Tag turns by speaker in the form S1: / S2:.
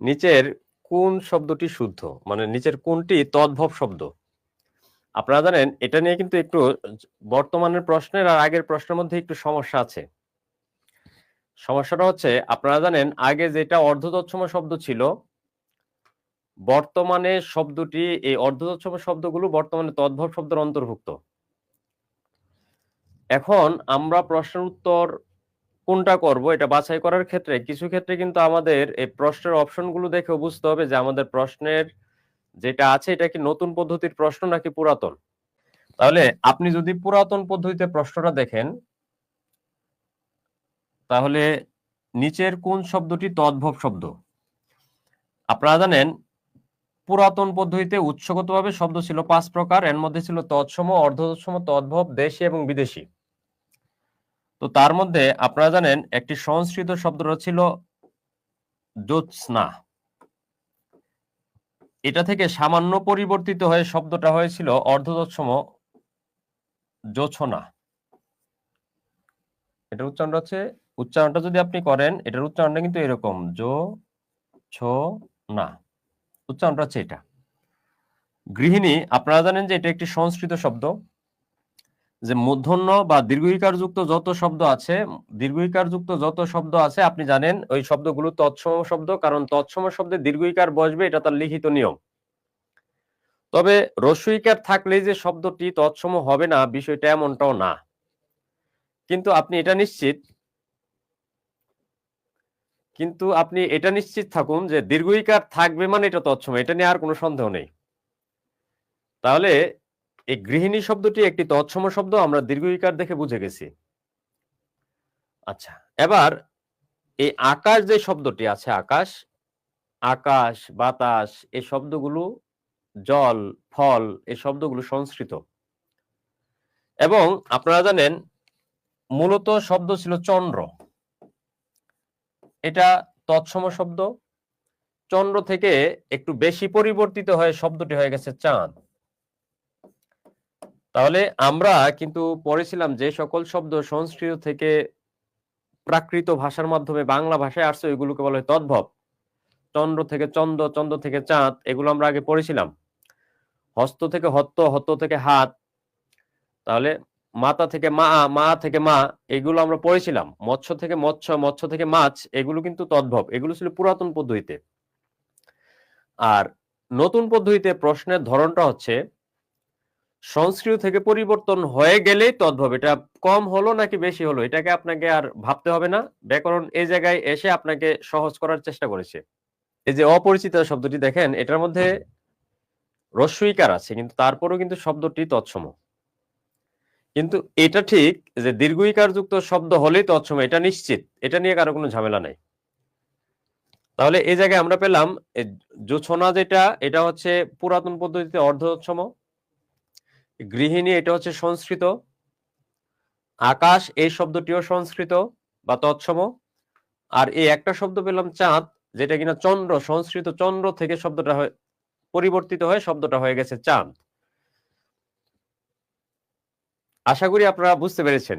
S1: নিচের কোন শব্দটি শুদ্ধ? মানে নিচের কোনটি তদ্ভব শব্দ? আপনারা জানেন, এটা নিয়ে কিন্তু একটু বর্তমানের প্রশ্নের আর আগের প্রশ্নের মধ্যে একটু সমস্যা আছে। সমস্যাটা হচ্ছে, আপনারা জানেন, আগে যেটা অর্ধতৎসম শব্দ ছিল, বর্তমানে শব্দটি, এই অর্ধতৎসম শব্দগুলো বর্তমানে তদ্ভব শব্দের অন্তর্ভুক্ত। এখন আমরা প্রশ্নের উত্তর কোনটা করব, এটা বাছাই করার ক্ষেত্রে কিছু ক্ষেত্রে কিন্তু আমাদের এই প্রশ্নের অপশনগুলো দেখে বুঝতে হবে যে আমাদের প্রশ্নের যেটা আছে এটা কি নতুন পদ্ধতির প্রশ্ন নাকি পুরাতন? তাহলে আপনি যদি পুরাতন পদ্ধতিতে প্রশ্নটা দেখেন, তাহলে নিচের কোন শব্দটি তদ্ভব শব্দ? আপনারা জানেন, পুরাতন পদ্ধতিতে উৎসগতভাবে শব্দ ছিল পাঁচ প্রকার, এর মধ্যে ছিল তৎসম, অর্ধতৎসম, তদ্ভব, দেশি এবং বিদেশি। তো তার মধ্যে আপনারা জানেন একটি সংস্কৃত শব্দটা ছিল জ্যোৎস্না। এটা থেকে সামান্য পরিবর্তিত হয়ে শব্দটা হয়েছিল অর্ধতৎসম জোছনা এটার উচ্চারণটা হচ্ছে, উচ্চারণটা যদি আপনি করেন, এটার উচ্চারণটা কিন্তু এরকম জো ছো না উচ্চারণটা হচ্ছে এটা। গৃহিণী, আপনারা জানেন যে এটা একটি সংস্কৃত শব্দ। যে মূর্ধন্য বা দীর্ঘিকার যুক্ত যত শব্দ আছে দীর্ঘিকার যুক্ত যত শব্দ আছে, আপনি জানেন, ওই শব্দগুলো তৎসম শব্দ, কারণ তৎসম শব্দে দীর্ঘিকার বসবে, এটা তার লিখিত নিয়ম। তবে রস্যইকার থাকলে যে শব্দটি তৎসম হবে না, বিষয়টা এমনটাও না। কিন্তু আপনি এটা নিশ্চিত, কিন্তু আপনি এটা নিশ্চিত থাকুন যে দীর্ঘইকার থাকবে মানে এটা তৎসম, এটা নিয়ে আর কোনো সন্দেহ নেই। তাহলে এই গৃহিণী শব্দটি একটি তৎসম শব্দ, আমরা দীর্ঘইকার দেখে বুঝে গেছি। আচ্ছা এবার এই আকাশ যে শব্দটি আছে, আকাশ আকাশ, বাতাস এই শব্দগুলো জল, ফল এই শব্দগুলো সংস্কৃত। এবং আপনারা জানেন, মূলত শব্দ ছিল চন্দ্র। এটা তৎসম শব্দ। চন্দ্র থেকে একটু বেশি পরিবর্তিত হয়ে শব্দটি হয়ে গেছে চাঁদ। তাহলে আমরা কিন্তু পড়েছিলাম যে সকল শব্দ সংস্কৃত থেকে প্রাকৃত ভাষার মাধ্যমে বাংলা ভাষায় আসছে, ওইগুলোকে বলা হয় তদ্ভব। চন্দ্র থেকে চন্দ্র চন্দ্র থেকে চাঁদ, এগুলো আমরা আগে পড়েছিলাম। হস্ত থেকে হত্ত হত্ত থেকে হাত, তাহলে মাতা থেকে মা মা থেকে মা, এগুলো আমরা পড়েছিলাম। মৎস্য থেকে মৎস্য মৎস্য থেকে মাছ, এগুলো কিন্তু তদ্ভব। এগুলো ছিল পুরাতন পদ্ধতিতে। আর নতুন পদ্ধতিতে প্রশ্নের ধরনটা হচ্ছে সংস্কৃত থেকে পরিবর্তন হয়ে গেলেই তদ্ভব। এটা কম হলো নাকি বেশি হলো? এটাকে আপনাকে আর ভাবতে হবে না। ব্যাকরণ এই জায়গায় এসে আপনাকে সহজ করার চেষ্টা করেছে। এই যে অপরিচিত শব্দটি দেখেন, এটার মধ্যে রস্যইকার আছে, কিন্তু তারপরেও কিন্তু শব্দটি তৎসম। কিন্তু এটা ঠিক যে দীর্ঘইকার যুক্ত শব্দ হলেই তৎসম, এটা নিশ্চিত। এটা নিয়ে কারও কোনো ঝামেলা নাই। তাহলে এই জায়গায় আমরা পেলাম জোছনা যেটা, এটা হচ্ছে পুরাতন পদ্ধতিতে অর্ধতৎসম গৃহিণী, এটা হচ্ছে সংস্কৃত। আকাশ, এই শব্দটিও সংস্কৃত বা তৎসম। আর এই একটা শব্দ পেলাম চাঁদ, যেটা কিনা চন্দ্র, সংস্কৃত চন্দ্র থেকে শব্দটা পরিবর্তিত হয়ে শব্দটা হয়ে গেছে চাঁদ। আশা করি আপনারা বুঝতে পেরেছেন।